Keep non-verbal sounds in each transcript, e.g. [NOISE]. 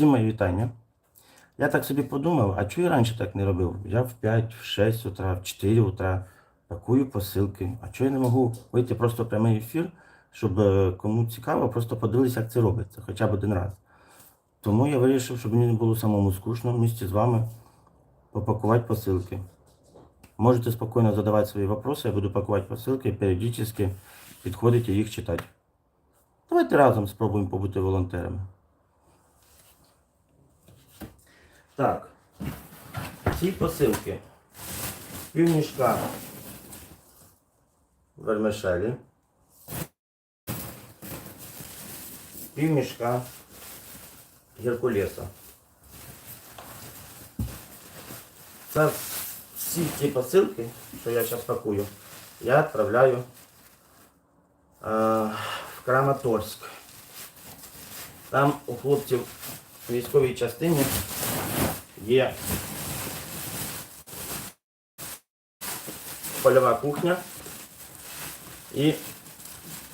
Всім мої вітання. Я так собі подумав, а чого я раніше так не робив? Я в 5, в 6 утра, в 4 утра пакую посилки. А чого я не можу вийти просто в прямий ефір, щоб е, кому цікаво, просто подивитися, як це робиться, хоча б один раз. Тому я вирішив, щоб мені не було самому скучно в місті з вами попакувати посилки. Можете спокійно задавати свої вопроси, я буду пакувати посилки, періодично підходите їх читати. Давайте разом спробуємо побути волонтерами. Так, ці посилки. Півмішка вермишелі. Півмішка геркулеса. Це всі ці посилки, що я зараз пакую, я відправляю е, в Краматорськ. Там у хлопців військовій частині є польова кухня. І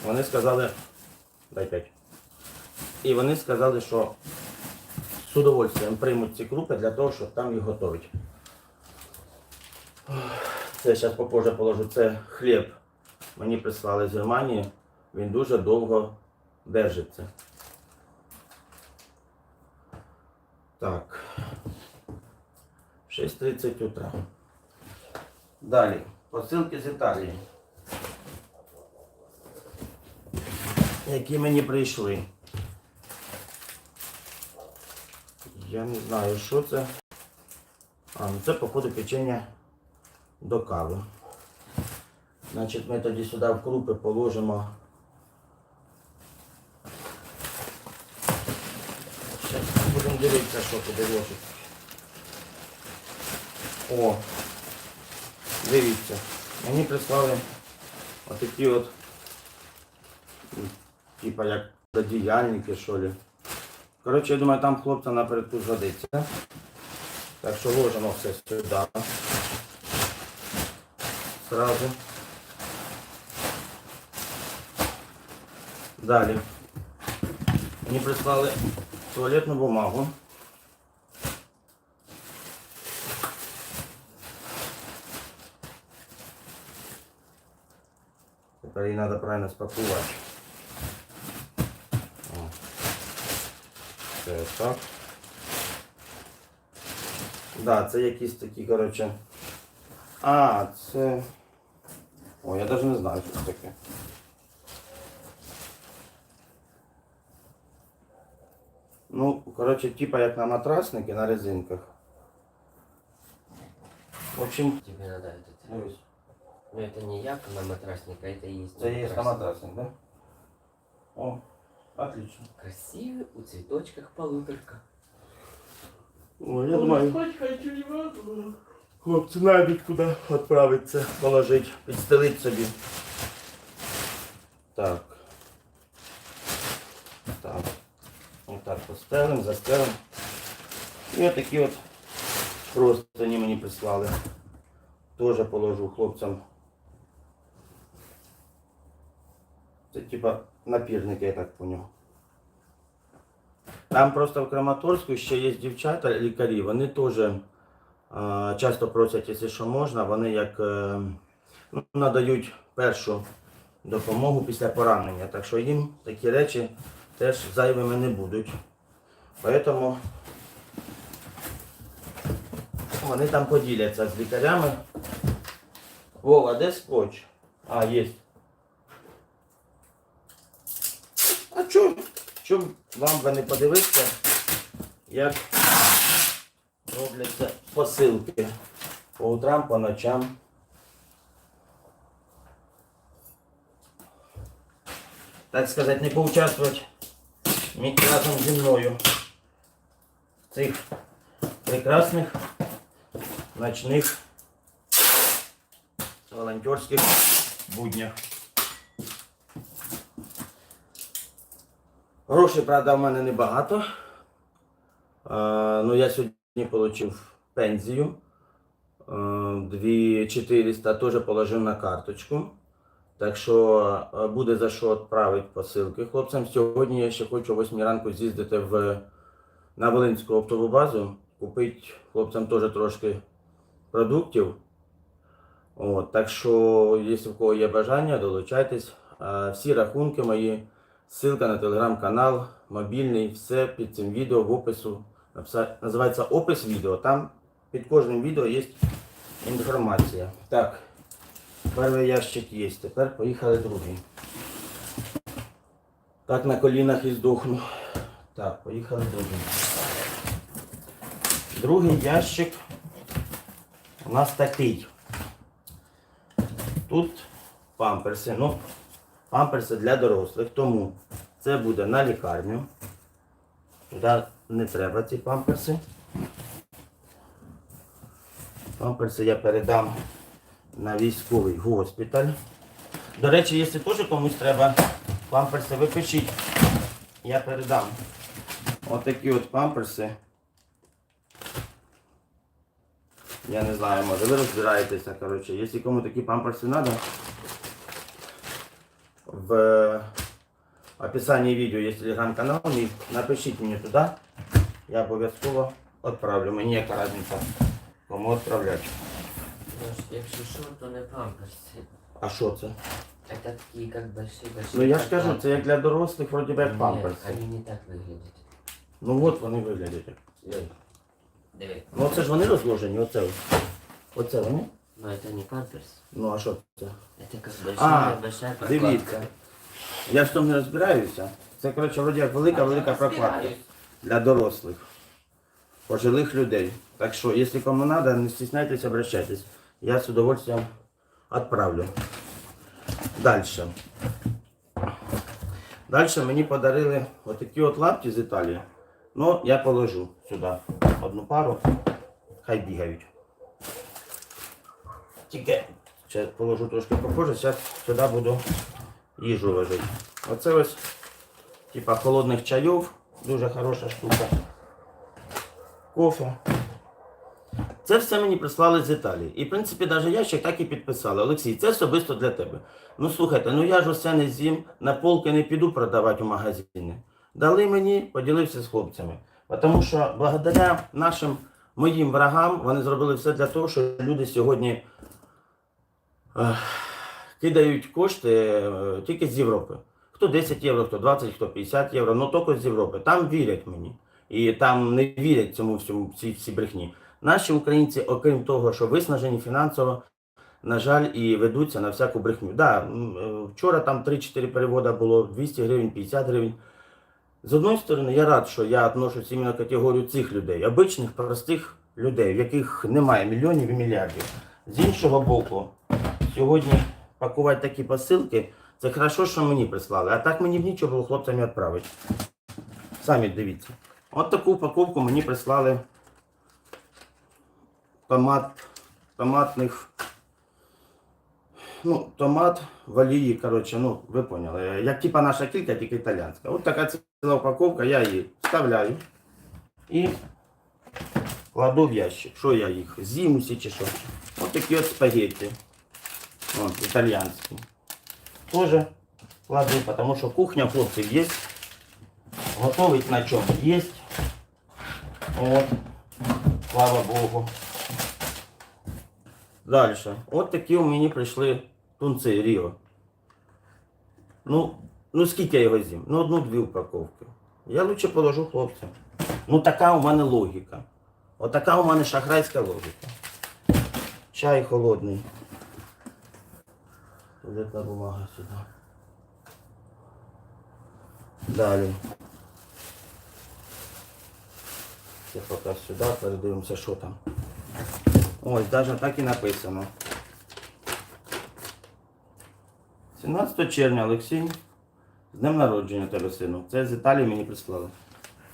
вони сказали, дай п'ять. І вони сказали, що з удовольствием приймуть ці крупи для того, щоб там їх готувати. Це зараз попозже положу. Це хліб. Мені прислали з Германії. Він дуже довго держиться. Так. 6.30 утра. Далі. Посилки з Італії. Які мені прийшли. Я не знаю, що це. А, ну це, походу, печення до кави. Значить, ми тоді сюди в крупи положимо. Зараз будемо дивитися, що туди ложить. О, дивіться. Мені прислали отакі от, типа як діяльники, що ли. Коротше, я думаю, там хлопцям напередку згодиться. Так що ложимо все сюди. Сразу. Далі. Мені прислали туалетну бумагу. Тепер її треба правильно спакувати. О. Це так. Да, це якісь такі, коротше. А, це. Ой, я навіть не знаю, що це таке. Ну, коротше, типа як на матрасники на резинках. В общем, Тебе надо этот. дивись, Ну это не як на матрасник, а это и есть. це є на матрасник. матрасник, да? О, отлично. Красивый у цветочках полуторка. Ой, я думаю, хлопці знайдуть куди відправитися, положити, підстелити собі. Так. Так. Отак постелим, застелим. І отакі от простині мені прислали. Теж положу хлопцям. Це типа напірники, я так поняв. Там просто в Краматорську ще є дівчата, лікарі, вони теж е, часто просять, якщо що можна, вони як е, ну, надають першу допомогу після поранення. Так що їм такі речі теж зайвими не будуть. Поэтому вони там поділяться з лікарями. Вова, де скотч? А, є. А чо? Чому вам би не подивитися, як робляться посилки по утрам, по ночам. Так сказати, не поучаствувати разом зі мною в цих прекрасних ночних волонтерських буднях. Грошей, правда, в мене небагато. А, ну, я сьогодні отримав пензію. Е, 2400 теж положив на карточку. Так що е, буде за що відправити посилки хлопцям. Сьогодні я ще хочу о 8 ранку з'їздити в на Волинську оптову базу, купити хлопцям теж трошки продуктів. От, так що, якщо в кого є бажання, долучайтесь. А, всі рахунки мої, ссылка на телеграм-канал, мобільний, все під цим відео в опису. Називається опис відео. Там під кожним відео є інформація. Так, перший ящик є. Тепер поїхали другий. Так на колінах і здохну. Так, поїхали другий. Другий ящик у нас такий. Тут памперси. Ну, памперси для дорослих, тому це буде на лікарню. Туди не треба ці памперси. Памперси я передам на військовий госпіталь. До речі, якщо теж комусь треба памперси, ви. Я передам. Отакі от памперси. Я не знаю, може ви розбираєтеся, коротше. Якщо кому такі памперси треба, в описании видео есть телеграм-канал, мій, напишіть мені туди, я обов'язково відправлю. Мені яка різниця, кому відправляти. Ну, ж, якщо що, то не памперси. А що це? Это такие как большие большие. Ну я ж кажу, це як для дорослих, вроді би як Нет, памперси. они не так выглядят. Ну от вони виглядять. як. Ой, Диви. Ну це ж вони розложені, оце. ось. Оце вони? Но это не памперс. Ну а що це? Это как большая, А, большая дивіться. прокладка. Я ж в тому не розбираюся. Це, коротше, вроді як велика-велика прокладка для дорослих, пожилих людей. Так що, якщо кому треба, не стесняйтесь, обращайтесь. Я з удовольствием відправлю. Дальше. Дальше мені подарили отакі от лапті з Італії. Ну, я положу сюди одну пару. Хай бігають. Тільки ще положу трошки попозже, зараз сюди буду їжу ложити. Оце ось типа холодних чайов. Дуже хороша штука. Кофе. Це все мені прислали з Італії. І, в принципі, навіть ящик так і підписали. Олексій, це особисто для тебе. Ну слухайте, ну я ж усе не з'їм, на полки не піду продавати у магазини. Дали мені, поділився з хлопцями. Тому що благодаря нашим моїм врагам вони зробили все для того, щоб люди сьогодні кидають кошти е, тільки з Європи. Хто 10 євро, хто 20, хто 50 євро, ну тільки з Європи. Там вірять мені. І там не вірять цьому всьому всій, всій брехні. Наші українці, окрім того, що виснажені фінансово, на жаль, і ведуться на всяку брехню. Да, е, вчора там 3-4 переводи було 200 гривень, 50 гривень. З одної сторони, я рад, що я отношусь іменно категорію цих людей, обичних, простих людей, в яких немає мільйонів і мільярдів. З іншого боку, сьогодні пакувати такі посилки, це хорошо, що мені прислали, а так мені б нічого було хлопцям відправити. Самі дивіться. От таку упаковку мені прислали томат, томатних. Ну, томат в олії, коротше, ну, ви поняли. Як типа наша кілька, тільки італійська. От така ціла упаковка, я її вставляю і кладу в ящик. Що я їх? З'їм усі чи що? Ось такі от спагетті. От, італійські. Тоже кладу, тому що кухня хлопців є. Готовить на чому є. От. Слава Богу. Дальше. От такі у мені прийшли тунці Ріо. Ну, ну скільки я з'їм? Ну одну-дві упаковки. Я лучше положу хлопцям. Ну така у мене логіка. Отака у мене шахрайська логіка. Чай холодний. Туалетна бумага сюди. Далі. Це поки сюди, передивимося, що там. Ось, навіть так і написано. 17 червня, Олексій. З днем народження тебе, сину. Це з Італії мені прислали.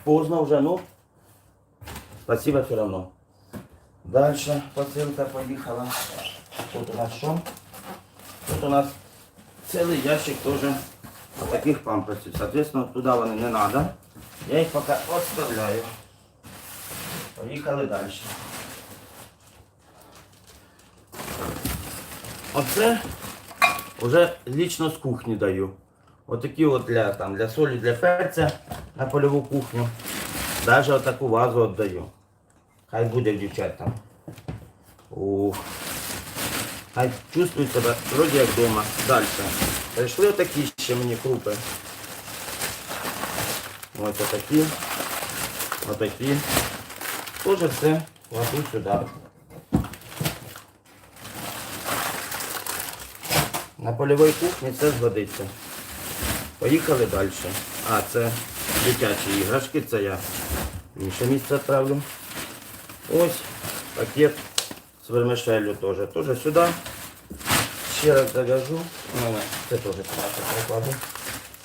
Поздно вже, ну. Спасибо все равно. Дальше посилка поїхала. Тут у нас що? Тут у нас цілий ящик теж таких памперсів. Соответственно, туди вони не треба. Я їх поки оставляю. Поїхали далі. Оце вже лічно з кухні даю. Отакі от для, там, для солі, для перця на польову кухню. Даже отаку вазу віддаю. Хай буде дівчат там. Ух. Хай чувствують себе вроді як вдома. Далі. Прийшли отакі ще мені крупи. Ось отакі. Отакі. Тоже все кладу сюди. На польовій кухні все згодиться. Поїхали далі. А, це дитячі іграшки, це я інше місце відправлю. Ось пакет вермишелью теж. Теж сюди. Ще раз зав'яжу. Це теж сюди перекладу.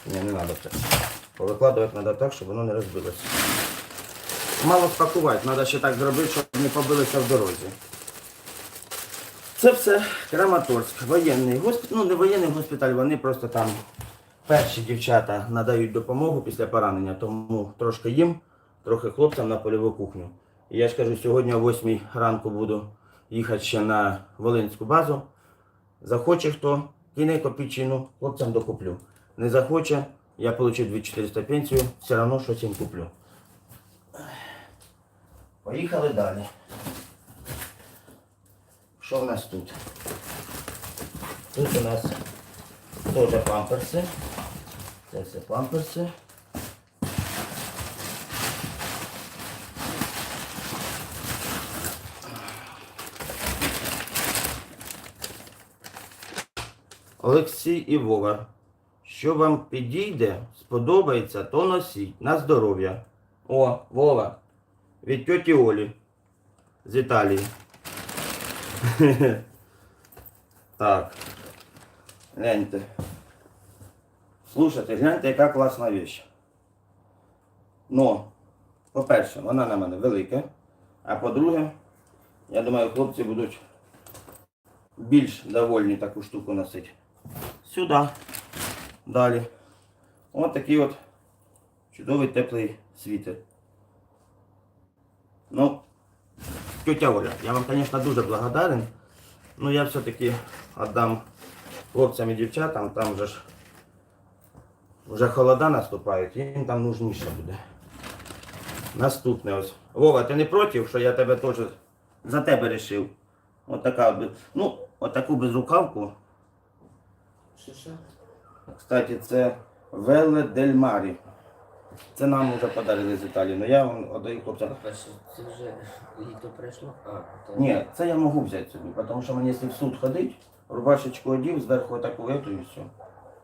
Ні, не треба це. Повикладувати треба так, щоб воно не розбилося. Мало спакувати, треба ще так зробити, щоб не побилося в дорозі. Це все Краматорськ, воєнний госпіталь, ну не воєнний госпіталь, вони просто там перші дівчата надають допомогу після поранення, тому трошки їм, трохи хлопцям на польову кухню. І я ж кажу, сьогодні о 8 ранку буду їхати ще на Волинську базу. Захоче хто, кине копійчину, хлопцям докуплю. Не захоче, я отримав 2400 пенсію, все одно щось їм куплю. Поїхали далі. Що в нас тут? Тут у нас теж памперси. Це все памперси. Олексій і Вова. Що вам підійде, сподобається, то носіть. На здоров'я. О, Вова. Від тьоті Олі. З Італії. [LAUGHS] Так. Гляньте. Слушайте, гляньте, яка класна вещь. Ну, по-перше, вона на мене велика. А по-друге, я думаю, хлопці будуть більш довольні таку штуку носити. Сюди. Далі. Ось такий от чудовий теплий світер. Ну, тетя Оля, я вам, звісно, дуже благодарен. Ну я все-таки віддам хлопцям і дівчатам, там вже ж вже холода наступають, їм там нужніше буде. Наступне ось. Вова, ти не проти, що я тебе теж за тебе вирішив? От така, от, ну, отаку безрукавку. Кстати, це Веле Дель Марі. Це нам вже подарили з Італії, але я вам віддаю хлопцям. По-перше, це вже літо пройшло. А, то... Ні, це я можу взяти собі, тому що мені, якщо в суд ходить, рубашечку одів, зверху таку ету і все.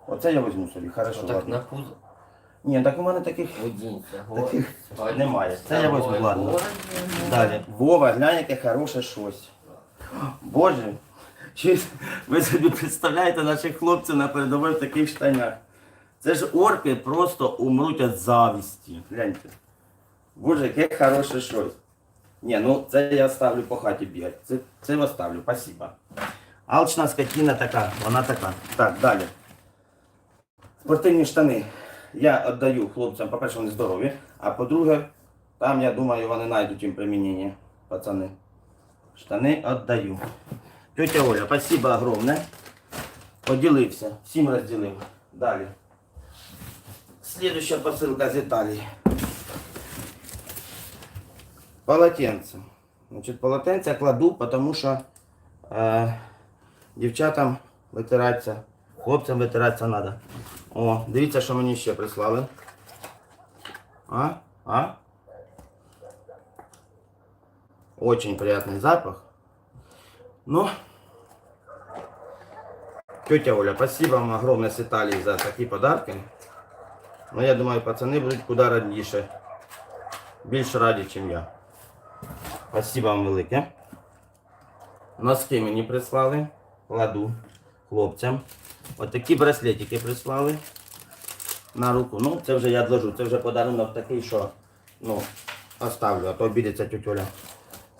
Оце я візьму собі, хорошо. Отак ладно. на пузо Ні, так у мене таких одінься. Таких [LAUGHS] немає. Це я візьму, ладно. Далі. Вова, глянь, яке хороше щось. Боже, ви собі представляєте наших хлопців на передовій в таких штанях. Це ж орки просто умруть від завісті. Гляньте. Боже, яке хороше щось. Ні, ну це я ставлю по хаті бігати. Це, це я ставлю, спасибо. Алчна скотина така, вона така. Так, далі. Спортивні штани. Я віддаю хлопцям, по-перше, вони здорові, а по-друге, там, я думаю, вони знайдуть їм примінення, пацани. Штани віддаю. Тетя Оля, спасибо огромне. Поділився, всім розділив. Далі. Следующая посылка из Италии. Полотенце. Значит, полотенце я кладу, потому что э, дівчатам витиратися, хлопцям витиратися треба. О, дивіться, що мені ще прислали. А? А? Очень приятный запах. Ну, тетя Оля, спасибо вам огромное с Италии за такие подарки. Ну, я думаю, пацани будуть куди радіше. Більш раді, ніж я. Спасибо вам велике. Носки мені прислали. Кладу хлопцям. От такі браслетики прислали на руку. Ну, це вже я відложу. Це вже подарунок такий, що ну, оставлю, а то обідеться тютюля.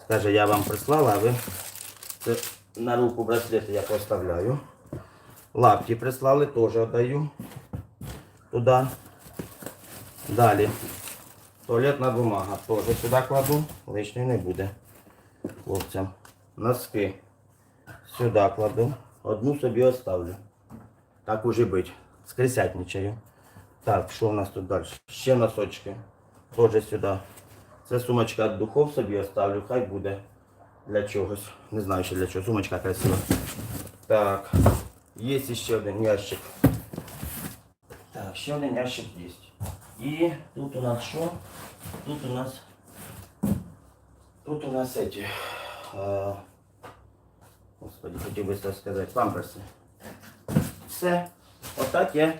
Скаже, я вам прислала, а ви це на руку браслети я поставляю. Лапті прислали, теж віддаю туди. Далі. Туалетна бумага. Теж сюди кладу, лишньої не буде. Хлопцям. Носки. Сюди кладу. Одну собі оставлю. Так уже бить. Скрисятничаю. Так, що у нас тут далі? Ще носочки. Теж сюди Це сумочка від духов собі оставлю, хай буде для чогось. Не знаю ще для чого. Сумочка красива. Так, є ще один ящик. Так, ще один ящик є. І тут у нас що? Тут у нас. Тут у нас эти. А, господи, хотів би це сказати, памперси. Все. Отак я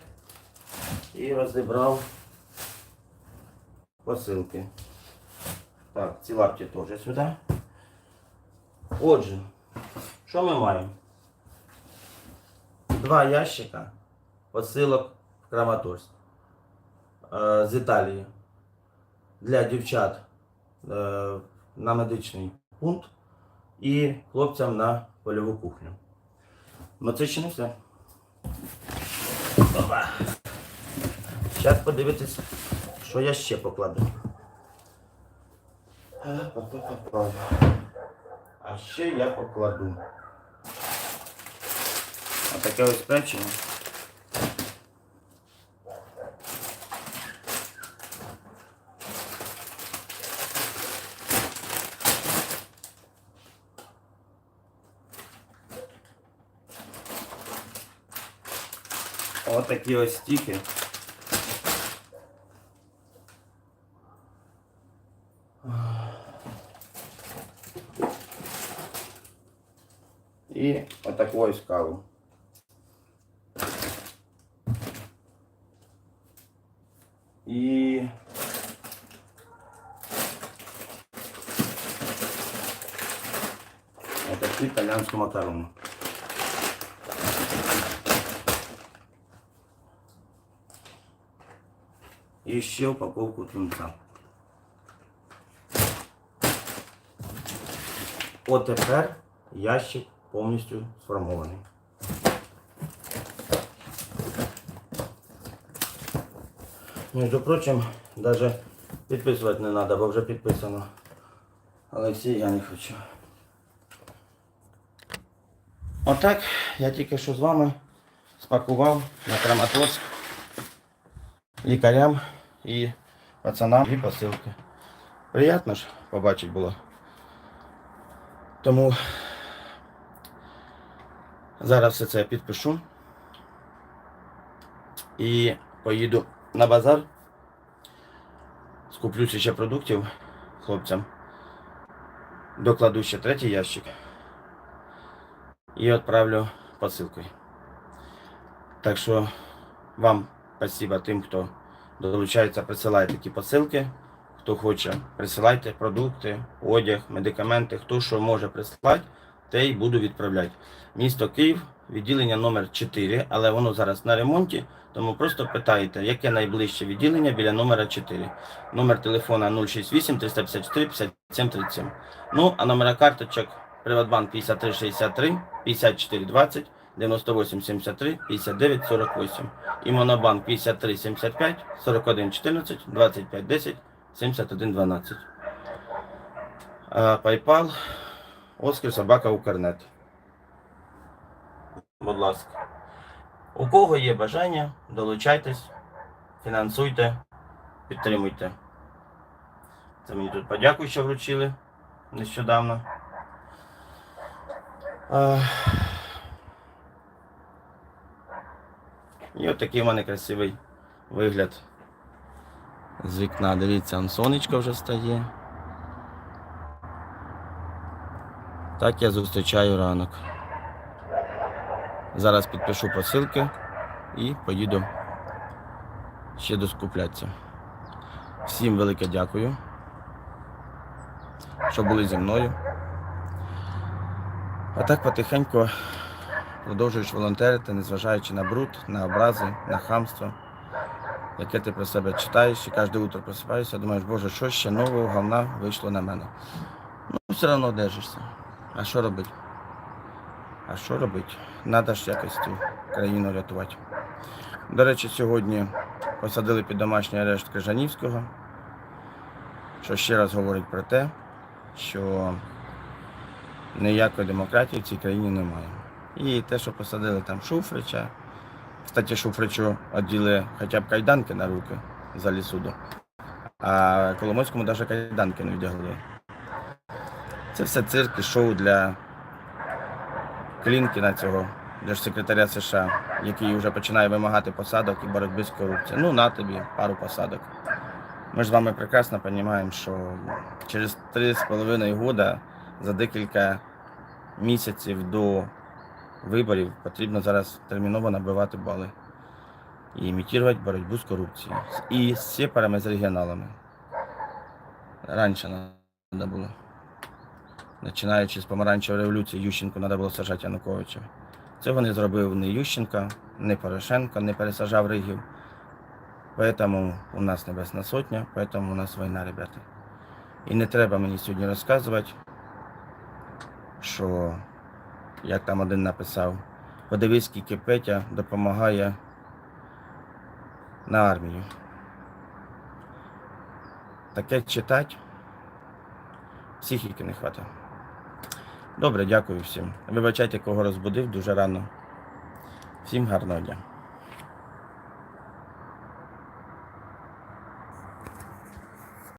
і розібрав посилки. Так, ці лапті теж сюди. Отже, що ми маємо? Два ящика посилок в Краматорськ е, з Італії для дівчат е, на медичний пункт і хлопцям на польову кухню. Ну це ще не все. Опа. Зараз подивитись, що я ще покладу. Е. А я покладу. Отаке ось печиво. Отакі ось стіки. І отаку ось каву. І отакі італіанську макарону. І ще упаковку тунца. От тепер ящик повністю сформований. Между прочим, даже підписувати не треба, бо вже підписано. Олексій, я не хочу. Отак я тільки що з вами спакував на Краматорськ лікарям і пацанам і посилки. Приємно ж побачити було. Тому зараз все це підпишу і поїду на базар. Скуплюся ще продуктів хлопцям. Докладу ще третій ящик і відправлю посилкою. Так що вам спасибо тим, хто долучається, присилає такі посилки. Хто хоче, присилайте продукти, одяг, медикаменти, хто що може прислати, те й буду відправляти. Місто Київ, відділення номер 4, але воно зараз на ремонті, тому просто питайте, яке найближче відділення біля номера 4. Номер телефона 068 354 57 37. Ну, а номера карточок Приватбанк 5363 5420 9873 5948 і Монобанк 5375 4114 2510 7112. А, PayPal Оскар Собака Укрнет. Будь ласка. У кого є бажання, долучайтесь, фінансуйте, підтримуйте. Це мені тут подякую, що вручили нещодавно. І от такий у мене красивий вигляд з вікна. Дивіться, он сонечко вже стає. Так я зустрічаю ранок. Зараз підпишу посилки і поїду ще доскуплятися. Всім велике дякую, що були зі мною. А так потихеньку продовжуєш волонтерити, незважаючи на бруд, на образи, на хамство, яке ти про себе читаєш і кожне утро просипаєшся, думаєш, боже, що ще нового говна вийшло на мене. Ну, все одно держишся. А що робити? А що робити? Треба ж якось країну рятувати. До речі, сьогодні посадили під домашній арешт Крижанівського, що ще раз говорить про те, що ніякої демократії в цій країні немає. І те, що посадили там Шуфрича, кстати, Шуфричу оділи хоча б кайданки на руки за лісуду. а Коломойському навіть кайданки не вдягли. Це все цирк і шоу для Клінкіна цього, для секретаря США, який вже починає вимагати посадок і боротьби з корупцією. Ну, на тобі пару посадок. Ми ж з вами прекрасно розуміємо, що через 3,5 года за декілька місяців до виборів потрібно зараз терміново набивати бали і імітувати боротьбу з корупцією. І з сепарами, з регіоналами. Раніше треба було. Починаючи з помаранчевої революції, Ющенку треба було сажати Януковича. Цього не зробив ні Ющенка, ні Порошенко, не пересажав Ригів. Поэтому у нас Небесна Сотня, поэтому у нас війна, ребята. І не треба мені сьогодні розказувати, що, як там один написав, подивись, скільки Петя допомагає на армію. Таке читати психіки не хватить. Добре, дякую всім. Вибачайте, кого розбудив дуже рано. Всім гарного дня.